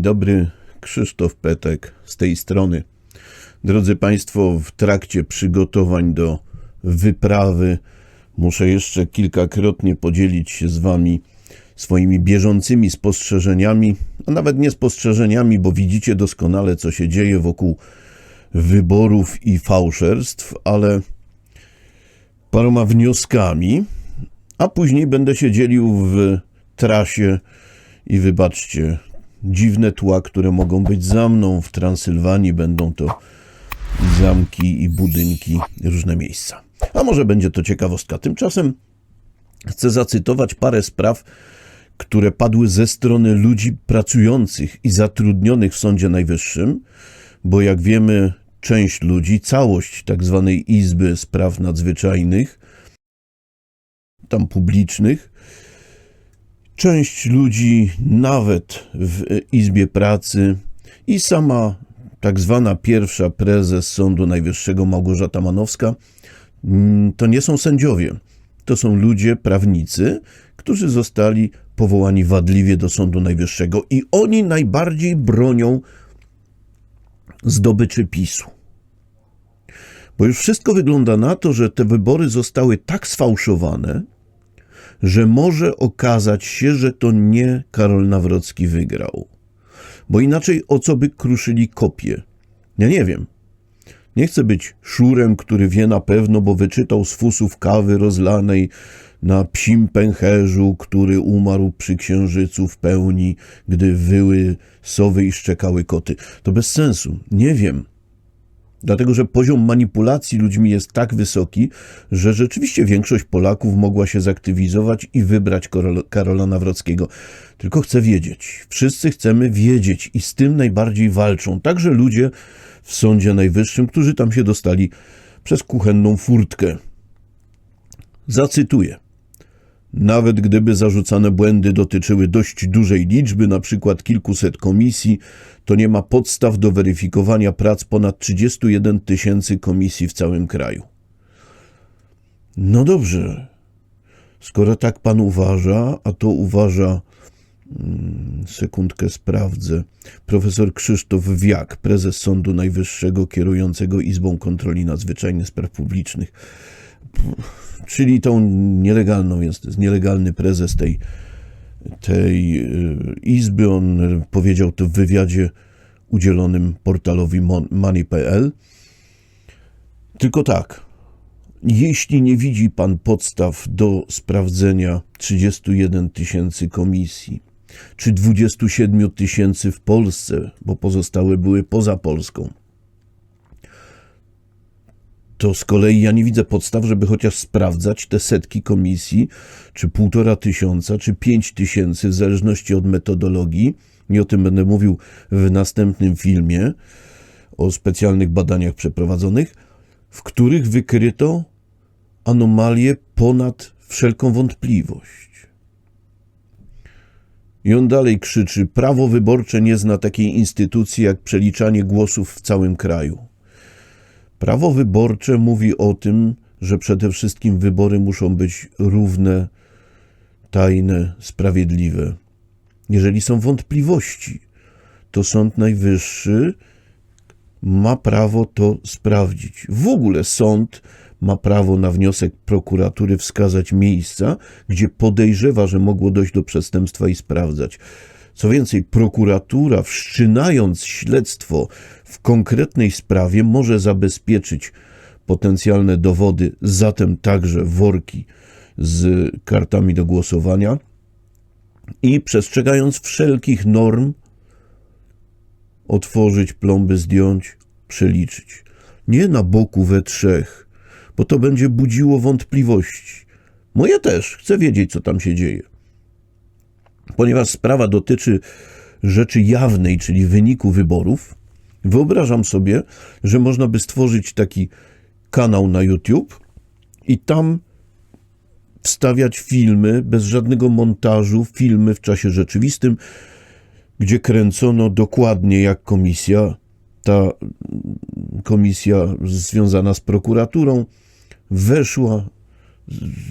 Dzień dobry, Krzysztof Petek z tej strony. Drodzy Państwo, w trakcie przygotowań do wyprawy muszę jeszcze kilkakrotnie podzielić się z Wami swoimi bieżącymi spostrzeżeniami, a nawet nie spostrzeżeniami, bo widzicie doskonale, co się dzieje wokół wyborów i fałszerstw, ale paroma wnioskami, a później będę się dzielił w trasie i wybaczcie, dziwne tła, które mogą być za mną w Transylwanii, będą to zamki i budynki, różne miejsca. A może będzie to ciekawostka. Tymczasem chcę zacytować parę spraw, które padły ze strony ludzi pracujących i zatrudnionych w Sądzie Najwyższym, bo jak wiemy, część ludzi, całość tak zwanej Izby Spraw Nadzwyczajnych, tam publicznych, część ludzi nawet w Izbie Pracy i sama tak zwana pierwsza prezes Sądu Najwyższego Małgorzata Manowska, mm, to nie są sędziowie. To są ludzie, prawnicy, którzy zostali powołani wadliwie do Sądu Najwyższego i oni najbardziej bronią zdobyczy PiSu. Bo już wszystko wygląda na to, że te wybory zostały tak sfałszowane, że może okazać się, że to nie Karol Nawrocki wygrał. Bo inaczej o co by kruszyli kopie? Ja nie wiem. Nie chcę być szurem, który wie na pewno, bo wyczytał z fusów kawy rozlanej na psim pęcherzu, który umarł przy księżycu w pełni, gdy wyły sowy i szczekały koty. To bez sensu. Nie wiem. Dlatego, że poziom manipulacji ludźmi jest tak wysoki, że rzeczywiście większość Polaków mogła się zaktywizować i wybrać Karola Nawrockiego. Tylko chcę wiedzieć. Wszyscy chcemy wiedzieć i z tym najbardziej walczą. Także ludzie w Sądzie Najwyższym, którzy tam się dostali przez kuchenną furtkę. Zacytuję. Nawet gdyby zarzucane błędy dotyczyły dość dużej liczby, na przykład kilkuset komisji, to nie ma podstaw do weryfikowania prac ponad 31 tysięcy komisji w całym kraju. No dobrze, skoro tak pan uważa, a to uważa, hmm, sekundkę sprawdzę, profesor Krzysztof Wiak, prezes Sądu Najwyższego kierującego Izbą Kontroli Nadzwyczajnych Spraw Publicznych czyli tą nielegalną, jest, jest nielegalny prezes tej, tej y, izby. On powiedział to w wywiadzie udzielonym portalowi money.pl. Tylko tak, jeśli nie widzi pan podstaw do sprawdzenia 31 tysięcy komisji, czy 27 tysięcy w Polsce, bo pozostałe były poza Polską, to z kolei ja nie widzę podstaw, żeby chociaż sprawdzać te setki komisji, czy półtora tysiąca, czy pięć tysięcy, w zależności od metodologii. I o tym będę mówił w następnym filmie o specjalnych badaniach przeprowadzonych, w których wykryto anomalie ponad wszelką wątpliwość. I on dalej krzyczy: Prawo wyborcze nie zna takiej instytucji jak przeliczanie głosów w całym kraju. Prawo wyborcze mówi o tym, że przede wszystkim wybory muszą być równe, tajne, sprawiedliwe. Jeżeli są wątpliwości, to Sąd Najwyższy ma prawo to sprawdzić. W ogóle sąd ma prawo na wniosek prokuratury wskazać miejsca, gdzie podejrzewa, że mogło dojść do przestępstwa i sprawdzać. Co więcej, prokuratura, wszczynając śledztwo w konkretnej sprawie, może zabezpieczyć potencjalne dowody, zatem także worki z kartami do głosowania i przestrzegając wszelkich norm, otworzyć plomby, zdjąć, przeliczyć. Nie na boku we trzech, bo to będzie budziło wątpliwości. Moje też, chcę wiedzieć, co tam się dzieje ponieważ sprawa dotyczy rzeczy jawnej, czyli wyniku wyborów, wyobrażam sobie, że można by stworzyć taki kanał na YouTube i tam wstawiać filmy bez żadnego montażu, filmy w czasie rzeczywistym, gdzie kręcono dokładnie jak komisja, ta komisja związana z prokuraturą, weszła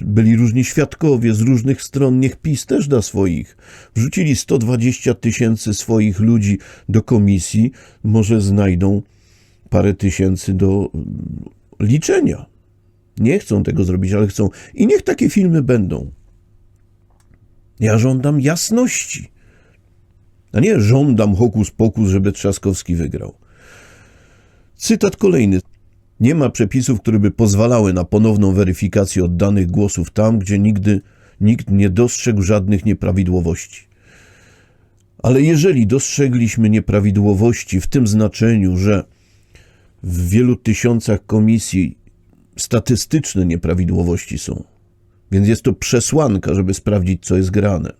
byli różni świadkowie z różnych stron, niech PiS też da swoich. Wrzucili 120 tysięcy swoich ludzi do komisji, może znajdą parę tysięcy do liczenia. Nie chcą tego zrobić, ale chcą. I niech takie filmy będą. Ja żądam jasności. A nie żądam hokus pokus, żeby Trzaskowski wygrał. Cytat kolejny. Nie ma przepisów, które by pozwalały na ponowną weryfikację oddanych głosów tam, gdzie nigdy nikt nie dostrzegł żadnych nieprawidłowości. Ale jeżeli dostrzegliśmy nieprawidłowości w tym znaczeniu, że w wielu tysiącach komisji statystyczne nieprawidłowości są, więc jest to przesłanka, żeby sprawdzić, co jest grane.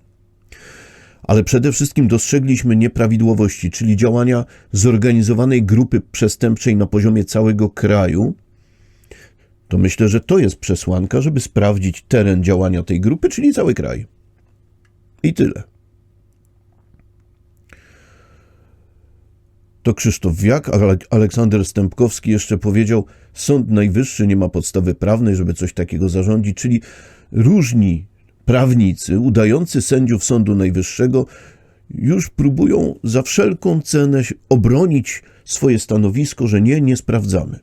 Ale przede wszystkim dostrzegliśmy nieprawidłowości, czyli działania zorganizowanej grupy przestępczej na poziomie całego kraju. To myślę, że to jest przesłanka, żeby sprawdzić teren działania tej grupy, czyli cały kraj. I tyle. To Krzysztof Wiak, ale Aleksander Stępkowski jeszcze powiedział, Sąd Najwyższy nie ma podstawy prawnej, żeby coś takiego zarządzić, czyli różni prawnicy udający sędziów Sądu Najwyższego już próbują za wszelką cenę obronić swoje stanowisko, że nie, nie sprawdzamy.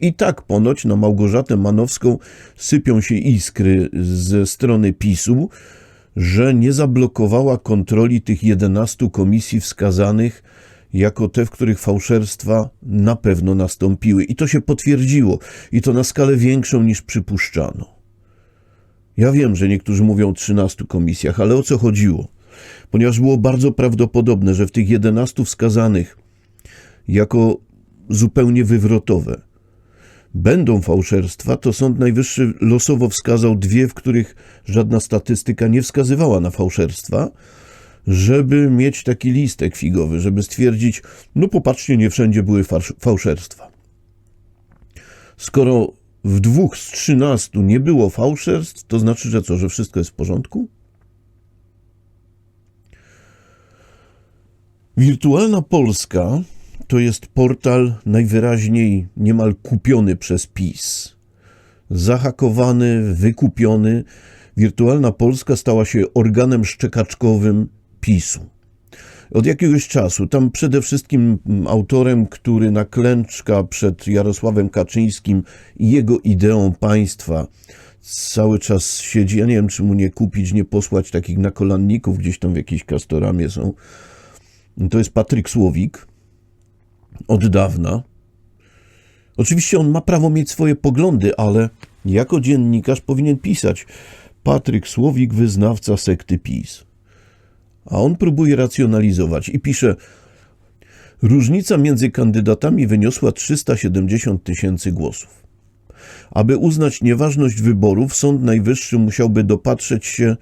I tak ponoć na Małgorzatę Manowską sypią się iskry ze strony PiSu, że nie zablokowała kontroli tych 11 komisji wskazanych jako te, w których fałszerstwa na pewno nastąpiły. I to się potwierdziło, i to na skalę większą niż przypuszczano. Ja wiem, że niektórzy mówią o 13 komisjach, ale o co chodziło? Ponieważ było bardzo prawdopodobne, że w tych 11 wskazanych jako zupełnie wywrotowe będą fałszerstwa, to Sąd Najwyższy losowo wskazał dwie, w których żadna statystyka nie wskazywała na fałszerstwa, żeby mieć taki listek figowy, żeby stwierdzić, no popatrzcie, nie wszędzie były fałszerstwa. Skoro w dwóch z trzynastu nie było fałszerstw, to znaczy, że co, że wszystko jest w porządku? Wirtualna Polska to jest portal najwyraźniej niemal kupiony przez PiS. Zahakowany, wykupiony. Wirtualna Polska stała się organem szczekaczkowym PiSu od jakiegoś czasu. Tam przede wszystkim autorem, który naklęczka przed Jarosławem Kaczyńskim i jego ideą państwa cały czas siedzi. Ja nie wiem, czy mu nie kupić, nie posłać takich nakolanników, gdzieś tam w jakiejś kastoramie są. To jest Patryk Słowik. Od dawna. Oczywiście on ma prawo mieć swoje poglądy, ale jako dziennikarz powinien pisać Patryk Słowik, wyznawca sekty PiS. A on próbuje racjonalizować i pisze: Różnica między kandydatami wyniosła 370 tysięcy głosów. Aby uznać nieważność wyborów, Sąd Najwyższy musiałby dopatrzeć się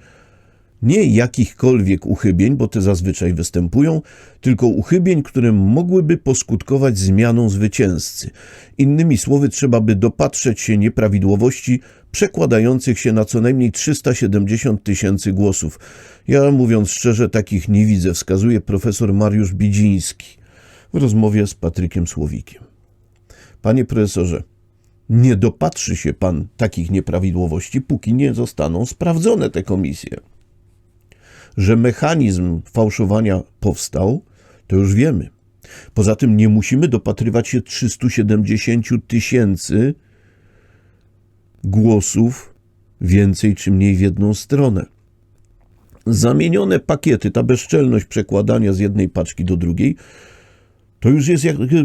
nie jakichkolwiek uchybień, bo te zazwyczaj występują, tylko uchybień, które mogłyby poskutkować zmianą zwycięzcy. Innymi słowy, trzeba by dopatrzeć się nieprawidłowości przekładających się na co najmniej 370 tysięcy głosów. Ja, mówiąc szczerze, takich nie widzę, wskazuje profesor Mariusz Bidziński w rozmowie z Patrykiem Słowikiem. Panie profesorze, nie dopatrzy się pan takich nieprawidłowości, póki nie zostaną sprawdzone te komisje. Że mechanizm fałszowania powstał, to już wiemy. Poza tym nie musimy dopatrywać się 370 tysięcy głosów więcej czy mniej w jedną stronę. Zamienione pakiety, ta bezczelność przekładania z jednej paczki do drugiej, to już jest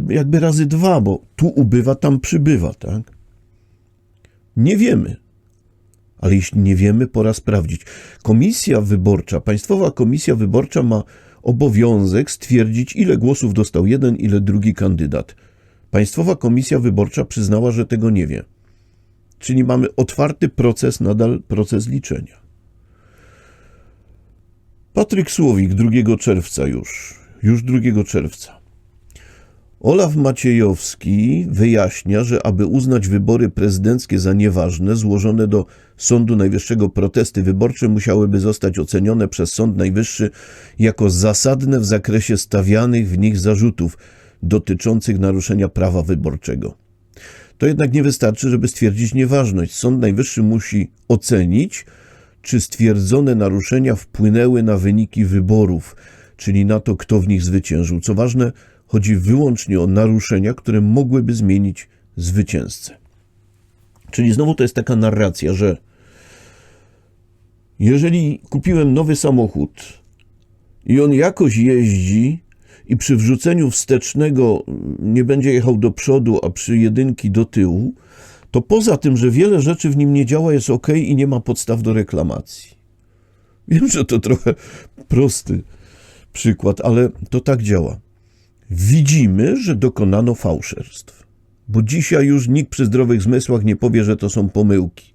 jakby razy dwa, bo tu ubywa, tam przybywa, tak? Nie wiemy. Ale jeśli nie wiemy, pora sprawdzić. Komisja wyborcza, Państwowa Komisja Wyborcza ma obowiązek stwierdzić, ile głosów dostał jeden, ile drugi kandydat. Państwowa Komisja Wyborcza przyznała, że tego nie wie. Czyli mamy otwarty proces, nadal proces liczenia. Patryk Słowik 2 czerwca już, już 2 czerwca. Olaf Maciejowski wyjaśnia, że aby uznać wybory prezydenckie za nieważne, złożone do Sądu Najwyższego protesty wyborcze musiałyby zostać ocenione przez Sąd Najwyższy jako zasadne w zakresie stawianych w nich zarzutów dotyczących naruszenia prawa wyborczego. to jednak nie wystarczy, żeby stwierdzić nieważność. Sąd Najwyższy musi ocenić, czy stwierdzone naruszenia wpłynęły na wyniki wyborów, czyli na to, kto w nich zwyciężył. Co ważne, chodzi wyłącznie o naruszenia, które mogłyby zmienić zwycięzcę. Czyli znowu to jest taka narracja, że jeżeli kupiłem nowy samochód i on jakoś jeździ i przy wrzuceniu wstecznego nie będzie jechał do przodu, a przy jedynki do tyłu, to poza tym, że wiele rzeczy w nim nie działa, jest ok i nie ma podstaw do reklamacji. Wiem, że to trochę prosty przykład, ale to tak działa. Widzimy, że dokonano fałszerstw, bo dzisiaj już nikt przy zdrowych zmysłach nie powie, że to są pomyłki.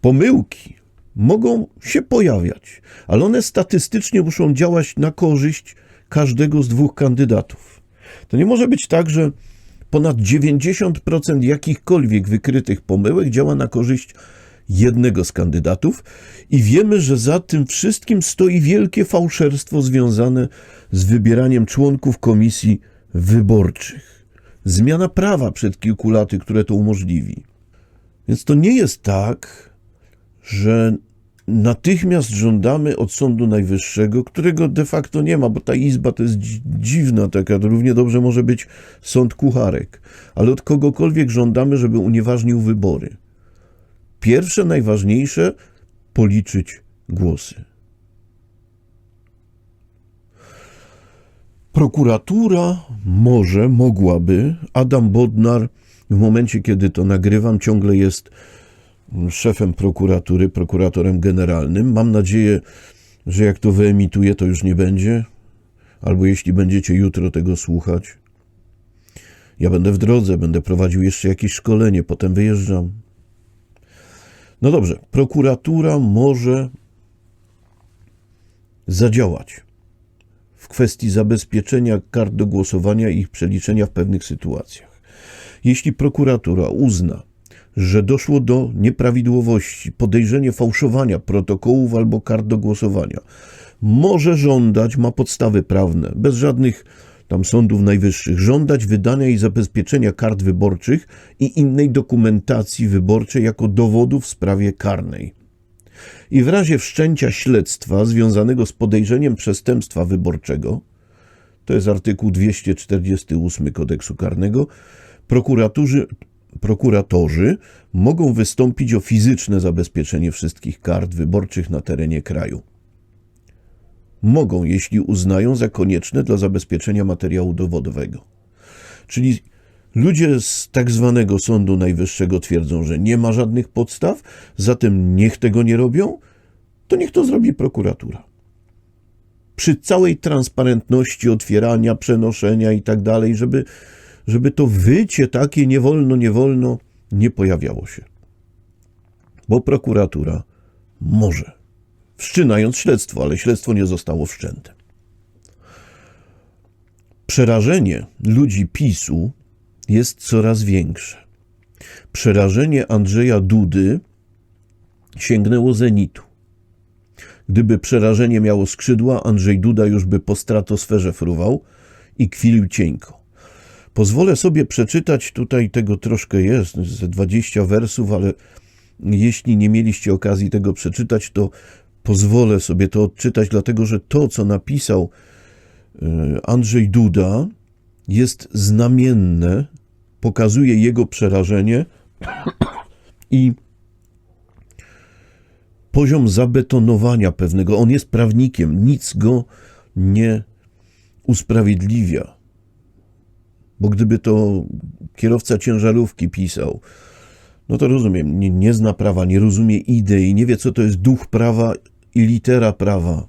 Pomyłki mogą się pojawiać, ale one statystycznie muszą działać na korzyść każdego z dwóch kandydatów. To nie może być tak, że ponad 90% jakichkolwiek wykrytych pomyłek działa na korzyść jednego z kandydatów i wiemy, że za tym wszystkim stoi wielkie fałszerstwo związane z wybieraniem członków komisji wyborczych. Zmiana prawa przed kilku laty, które to umożliwi. Więc to nie jest tak, że natychmiast żądamy od Sądu Najwyższego, którego de facto nie ma, bo ta izba to jest dziwna taka, to równie dobrze może być sąd kucharek, ale od kogokolwiek żądamy, żeby unieważnił wybory. Pierwsze, najważniejsze, policzyć głosy. Prokuratura może, mogłaby, Adam Bodnar w momencie, kiedy to nagrywam, ciągle jest szefem prokuratury, prokuratorem generalnym. Mam nadzieję, że jak to wyemituje, to już nie będzie, albo jeśli będziecie jutro tego słuchać. Ja będę w drodze, będę prowadził jeszcze jakieś szkolenie, potem wyjeżdżam. No dobrze, prokuratura może zadziałać w kwestii zabezpieczenia kart do głosowania i ich przeliczenia w pewnych sytuacjach. Jeśli prokuratura uzna, że doszło do nieprawidłowości, podejrzenie fałszowania protokołów albo kart do głosowania, może żądać, ma podstawy prawne, bez żadnych tam sądów najwyższych, żądać wydania i zabezpieczenia kart wyborczych i innej dokumentacji wyborczej jako dowodu w sprawie karnej. I w razie wszczęcia śledztwa związanego z podejrzeniem przestępstwa wyborczego, to jest artykuł 248 kodeksu karnego, prokuratorzy, prokuratorzy mogą wystąpić o fizyczne zabezpieczenie wszystkich kart wyborczych na terenie kraju. Mogą, jeśli uznają za konieczne dla zabezpieczenia materiału dowodowego. Czyli ludzie z tak zwanego Sądu Najwyższego twierdzą, że nie ma żadnych podstaw, zatem niech tego nie robią, to niech to zrobi prokuratura. Przy całej transparentności otwierania, przenoszenia i tak dalej, żeby żeby to wycie takie nie wolno, nie wolno nie pojawiało się. Bo prokuratura może, wszczynając śledztwo, ale śledztwo nie zostało wszczęte. Przerażenie ludzi PiSu jest coraz większe. Przerażenie Andrzeja Dudy sięgnęło zenitu. Gdyby przerażenie miało skrzydła, Andrzej Duda już by po stratosferze fruwał i kwilił cieńko. Pozwolę sobie przeczytać, tutaj tego troszkę jest, ze 20 wersów, ale jeśli nie mieliście okazji tego przeczytać, to pozwolę sobie to odczytać, dlatego że to, co napisał e, Andrzej Duda, jest znamienne, pokazuje jego przerażenie i poziom zabetonowania pewnego. On jest prawnikiem, nic go nie usprawiedliwia bo gdyby to kierowca ciężarówki pisał, no to rozumiem, nie, nie zna prawa, nie rozumie idei, nie wie, co to jest duch prawa i litera prawa.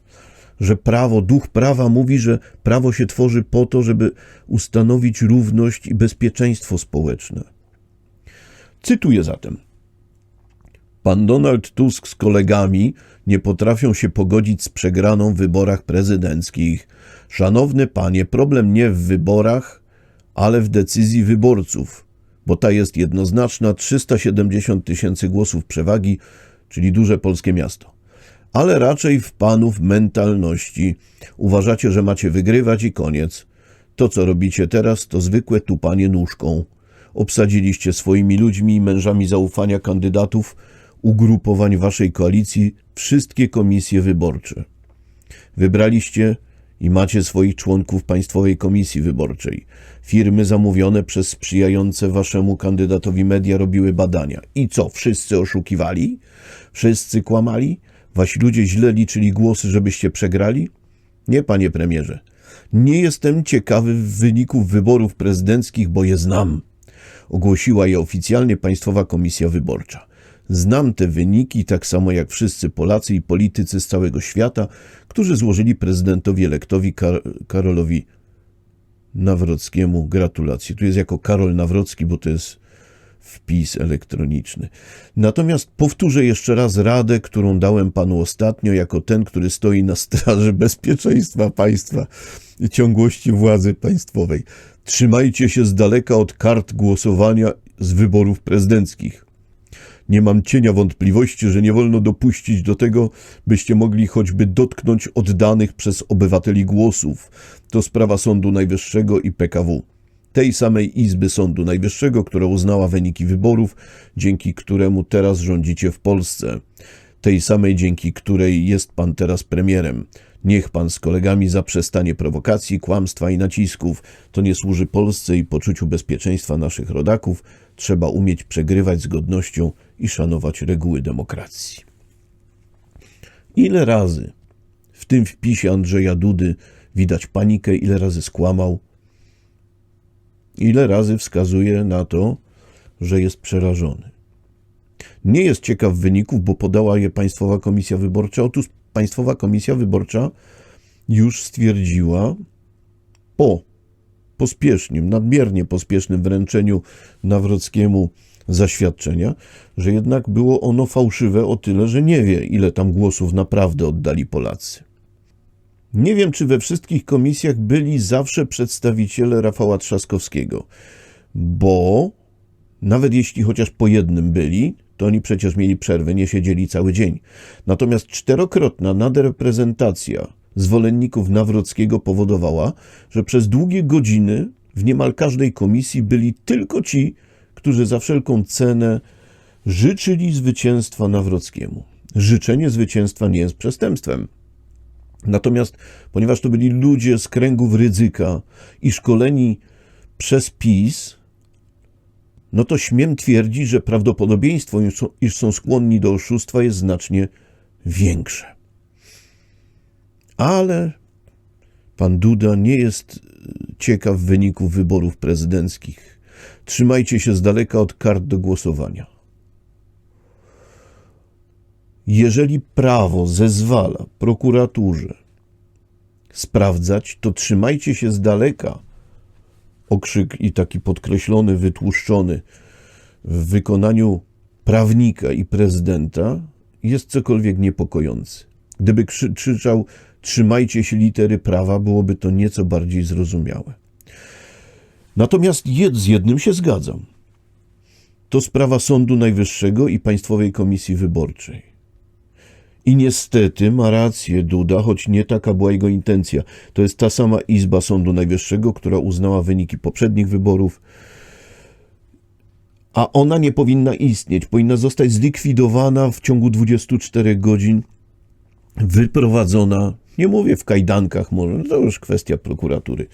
Że prawo, duch prawa mówi, że prawo się tworzy po to, żeby ustanowić równość i bezpieczeństwo społeczne. Cytuję zatem. Pan Donald Tusk z kolegami nie potrafią się pogodzić z przegraną w wyborach prezydenckich. Szanowny panie, problem nie w wyborach, ale w decyzji wyborców, bo ta jest jednoznaczna 370 tysięcy głosów przewagi, czyli duże polskie miasto. Ale raczej w panów mentalności. Uważacie, że macie wygrywać i koniec. To, co robicie teraz, to zwykłe tupanie nóżką. obsadziliście swoimi ludźmi i mężami zaufania kandydatów ugrupowań waszej koalicji wszystkie komisje wyborcze. Wybraliście i macie swoich członków Państwowej Komisji Wyborczej. Firmy zamówione przez sprzyjające waszemu kandydatowi media robiły badania. I co, wszyscy oszukiwali? Wszyscy kłamali? Wasi ludzie źle liczyli głosy, żebyście przegrali? Nie, panie premierze. Nie jestem ciekawy wyników wyborów prezydenckich, bo je znam. Ogłosiła je oficjalnie Państwowa Komisja Wyborcza. Znam te wyniki tak samo jak wszyscy Polacy i politycy z całego świata, którzy złożyli prezydentowi elektowi Kar Karolowi Nawrockiemu gratulacje. Tu jest jako Karol Nawrocki, bo to jest wpis elektroniczny. Natomiast powtórzę jeszcze raz radę, którą dałem panu ostatnio, jako ten, który stoi na straży bezpieczeństwa państwa i ciągłości władzy państwowej. Trzymajcie się z daleka od kart głosowania z wyborów prezydenckich. Nie mam cienia wątpliwości, że nie wolno dopuścić do tego, byście mogli choćby dotknąć oddanych przez obywateli głosów. To sprawa Sądu Najwyższego i PKW. Tej samej Izby Sądu Najwyższego, która uznała wyniki wyborów, dzięki któremu teraz rządzicie w Polsce. Tej samej, dzięki której jest pan teraz premierem. Niech pan z kolegami zaprzestanie prowokacji, kłamstwa i nacisków. To nie służy Polsce i poczuciu bezpieczeństwa naszych rodaków. Trzeba umieć przegrywać z godnością i szanować reguły demokracji. Ile razy w tym wpisie Andrzeja Dudy widać panikę, ile razy skłamał, ile razy wskazuje na to, że jest przerażony. Nie jest ciekaw wyników, bo podała je Państwowa Komisja Wyborcza. Otóż Państwowa Komisja Wyborcza już stwierdziła po pospiesznym, nadmiernie pospiesznym wręczeniu Nawrockiemu zaświadczenia, że jednak było ono fałszywe o tyle, że nie wie, ile tam głosów naprawdę oddali Polacy. Nie wiem, czy we wszystkich komisjach byli zawsze przedstawiciele Rafała Trzaskowskiego, bo nawet jeśli chociaż po jednym byli, to oni przecież mieli przerwę, nie siedzieli cały dzień. Natomiast czterokrotna nadreprezentacja zwolenników Nawrockiego powodowała, że przez długie godziny w niemal każdej komisji byli tylko ci, którzy za wszelką cenę życzyli zwycięstwa Nawrockiemu. Życzenie zwycięstwa nie jest przestępstwem. Natomiast, ponieważ to byli ludzie z kręgów ryzyka i szkoleni przez PiS, no to śmiem twierdzić, że prawdopodobieństwo, iż są skłonni do oszustwa, jest znacznie większe. Ale pan Duda nie jest ciekaw wyników wyborów prezydenckich. Trzymajcie się z daleka od kart do głosowania. Jeżeli prawo zezwala prokuraturze sprawdzać, to trzymajcie się z daleka. Okrzyk i taki podkreślony, wytłuszczony w wykonaniu prawnika i prezydenta jest cokolwiek niepokojący. Gdyby krzyczał trzymajcie się litery prawa, byłoby to nieco bardziej zrozumiałe. Natomiast z jednym się zgadzam. To sprawa Sądu Najwyższego i Państwowej Komisji Wyborczej. I niestety ma rację Duda, choć nie taka była jego intencja. To jest ta sama Izba Sądu Najwyższego, która uznała wyniki poprzednich wyborów, a ona nie powinna istnieć. Powinna zostać zlikwidowana w ciągu 24 godzin, wyprowadzona, nie mówię w kajdankach może, no to już kwestia prokuratury,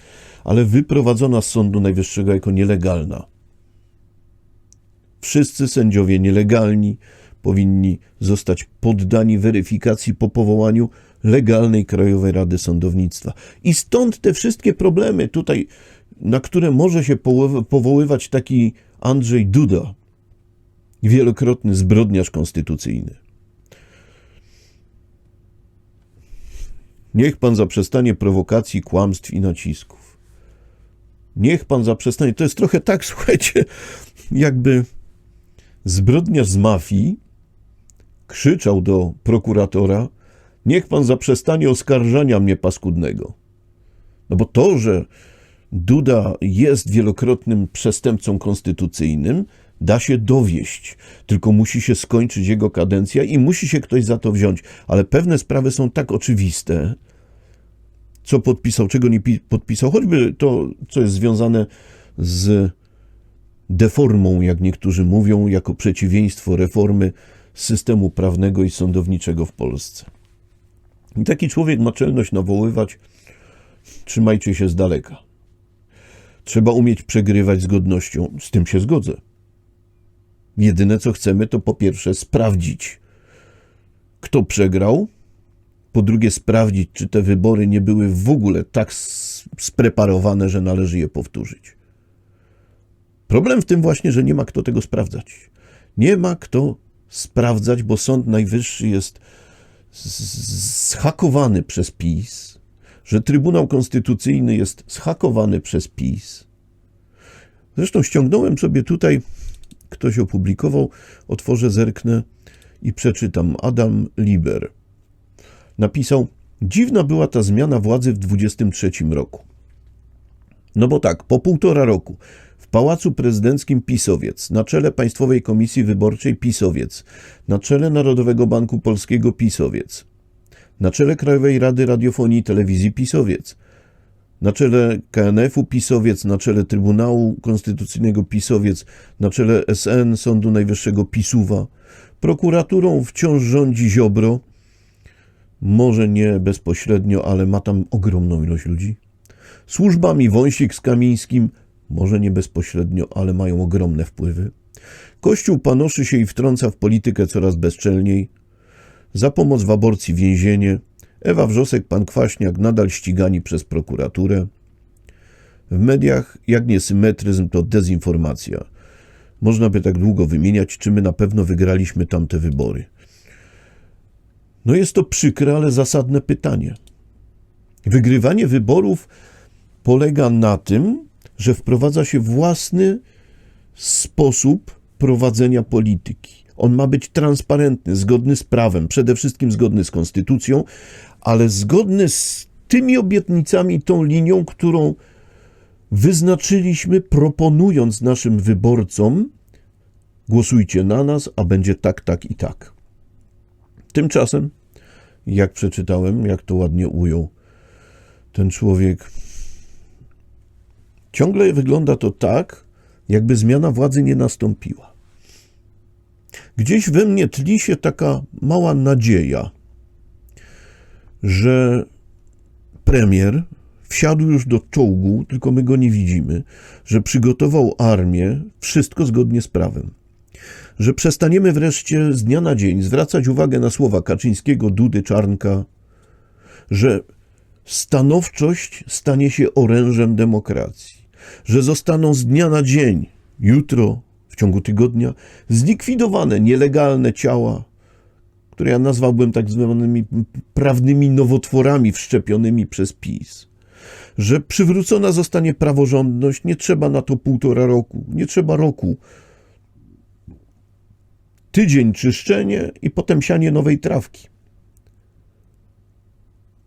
ale wyprowadzona z Sądu Najwyższego jako nielegalna. Wszyscy sędziowie nielegalni, powinni zostać poddani weryfikacji po powołaniu legalnej Krajowej Rady Sądownictwa. I stąd te wszystkie problemy tutaj, na które może się powoływać taki Andrzej Duda, wielokrotny zbrodniarz konstytucyjny. Niech pan zaprzestanie prowokacji, kłamstw i nacisków. Niech pan zaprzestanie. To jest trochę tak, słuchajcie, jakby zbrodniarz z mafii krzyczał do prokuratora: Niech pan zaprzestanie oskarżania mnie paskudnego. No bo to, że Duda jest wielokrotnym przestępcą konstytucyjnym, da się dowieść, tylko musi się skończyć jego kadencja i musi się ktoś za to wziąć. Ale pewne sprawy są tak oczywiste, co podpisał, czego nie podpisał, choćby to, co jest związane z deformą, jak niektórzy mówią, jako przeciwieństwo reformy systemu prawnego i sądowniczego w Polsce. I taki człowiek ma czelność nawoływać: trzymajcie się z daleka. Trzeba umieć przegrywać z godnością. Z tym się zgodzę. Jedyne co chcemy, to po pierwsze sprawdzić, kto przegrał, po drugie sprawdzić, czy te wybory nie były w ogóle tak spreparowane, że należy je powtórzyć. Problem w tym właśnie, że nie ma kto tego sprawdzać. Nie ma kto sprawdzać, bo Sąd Najwyższy jest zhakowany przez PiS, że Trybunał Konstytucyjny jest zhakowany przez PiS. Zresztą ściągnąłem sobie tutaj, ktoś opublikował, otworzę, zerknę i przeczytam. Adam Liber napisał: Dziwna była ta zmiana władzy w 23 roku. No bo tak, po półtora roku Pałacu Prezydenckim Pisowiec, na czele Państwowej Komisji Wyborczej Pisowiec, na czele Narodowego Banku Polskiego Pisowiec, na czele Krajowej Rady Radiofonii i Telewizji Pisowiec, na czele KNF-u Pisowiec, na czele Trybunału Konstytucyjnego Pisowiec, na czele SN Sądu Najwyższego Pisuwa. Prokuraturą wciąż rządzi Ziobro, może nie bezpośrednio, ale ma tam ogromną ilość ludzi. Służbami Wąsik z Kamińskim, może nie bezpośrednio, ale mają ogromne wpływy. Kościół panoszy się i wtrąca w politykę coraz bezczelniej. Za pomoc w aborcji więzienie. Ewa Wrzosek, pan Kwaśniak nadal ścigani przez prokuraturę. W mediach, jak nie symetryzm, to dezinformacja. Można by tak długo wymieniać, czy my na pewno wygraliśmy tamte wybory. No jest to przykre, ale zasadne pytanie. Wygrywanie wyborów polega na tym, że wprowadza się własny sposób prowadzenia polityki. On ma być transparentny, zgodny z prawem, przede wszystkim zgodny z konstytucją, ale zgodny z tymi obietnicami, tą linią, którą wyznaczyliśmy, proponując naszym wyborcom: głosujcie na nas, a będzie tak, tak i tak. Tymczasem, jak przeczytałem, jak to ładnie ujął ten człowiek, ciągle wygląda to tak, jakby zmiana władzy nie nastąpiła. Gdzieś we mnie tli się taka mała nadzieja, że premier wsiadł już do czołgu, tylko my go nie widzimy, że przygotował armię, wszystko zgodnie z prawem. Że przestaniemy wreszcie z dnia na dzień zwracać uwagę na słowa Kaczyńskiego, Dudy, Czarnka, że stanowczość stanie się orężem demokracji, że zostaną z dnia na dzień, jutro, w ciągu tygodnia, zlikwidowane nielegalne ciała, które ja nazwałbym tak zwanymi prawnymi nowotworami wszczepionymi przez PiS. Że przywrócona zostanie praworządność, nie trzeba na to półtora roku, nie trzeba roku. Tydzień czyszczenie i potem sianie nowej trawki.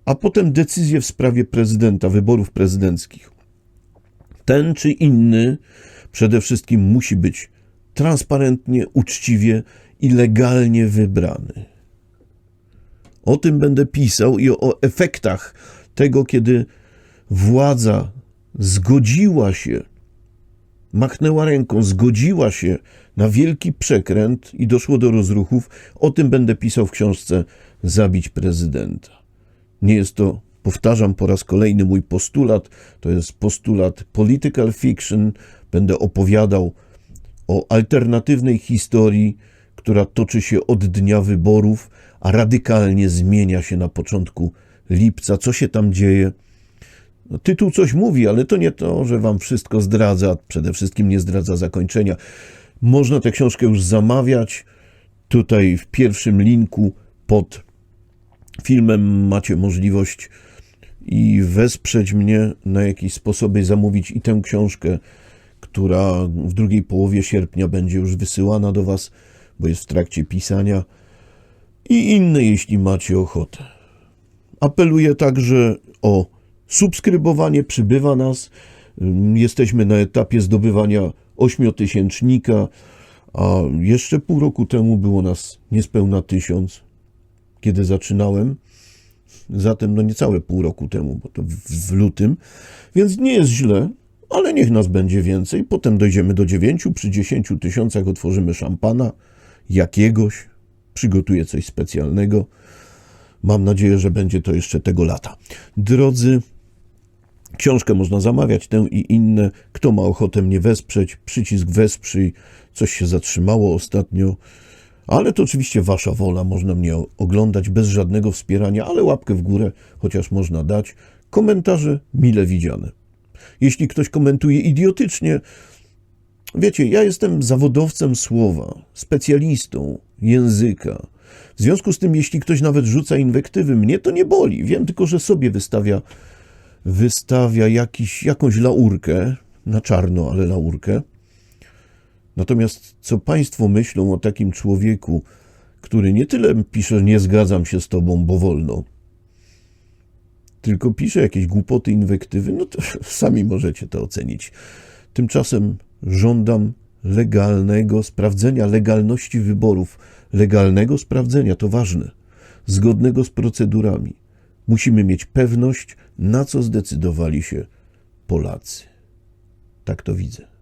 A potem decyzje w sprawie prezydenta, wyborów prezydenckich. Ten czy inny przede wszystkim musi być transparentnie, uczciwie i legalnie wybrany. O tym będę pisał i o efektach tego, kiedy władza zgodziła się, machnęła ręką, zgodziła się na wielki przekręt i doszło do rozruchów. O tym będę pisał w książce Zabić prezydenta. Nie jest to, powtarzam po raz kolejny, mój postulat, to jest postulat political fiction. Będę opowiadał o alternatywnej historii, która toczy się od dnia wyborów, a radykalnie zmienia się na początku lipca. Co się tam dzieje? No, tytuł coś mówi, ale to nie to, że wam wszystko zdradza, przede wszystkim nie zdradza zakończenia. Można tę książkę już zamawiać. Tutaj w pierwszym linku pod filmem macie możliwość i wesprzeć mnie na jakiś sposób, i zamówić i tę książkę, która w drugiej połowie sierpnia będzie już wysyłana do Was, bo jest w trakcie pisania, i inne, jeśli macie ochotę. Apeluję także o subskrybowanie, przybywa nas. Jesteśmy na etapie zdobywania ośmiotysięcznika, a jeszcze pół roku temu było nas niespełna tysiąc, kiedy zaczynałem. Zatem no niecałe pół roku temu, bo to w, w lutym, więc nie jest źle, ale niech nas będzie więcej. Potem dojdziemy do dziewięciu, przy dziesięciu tysiącach otworzymy szampana jakiegoś, przygotuję coś specjalnego. Mam nadzieję, że będzie to jeszcze tego lata. Drodzy, książkę można zamawiać, tę i inne. Kto ma ochotę mnie wesprzeć, przycisk wesprzyj. Coś się zatrzymało ostatnio, ale to oczywiście wasza wola. Można mnie oglądać bez żadnego wspierania, ale łapkę w górę chociaż można dać. Komentarze mile widziane. Jeśli ktoś komentuje idiotycznie, wiecie, ja jestem zawodowcem słowa, specjalistą języka. W związku z tym, jeśli ktoś nawet rzuca inwektywy, mnie to nie boli. Wiem tylko, że sobie wystawia, wystawia jakiś, jakąś laurkę, na czarno, ale laurkę. Natomiast co Państwo myślą o takim człowieku, który nie tyle pisze, nie zgadzam się z Tobą, bo wolno, tylko pisze jakieś głupoty, inwektywy, no to sami możecie to ocenić. Tymczasem żądam legalnego sprawdzenia legalności wyborów. Legalnego sprawdzenia to ważne, zgodnego z procedurami. Musimy mieć pewność, na co zdecydowali się Polacy. Tak to widzę.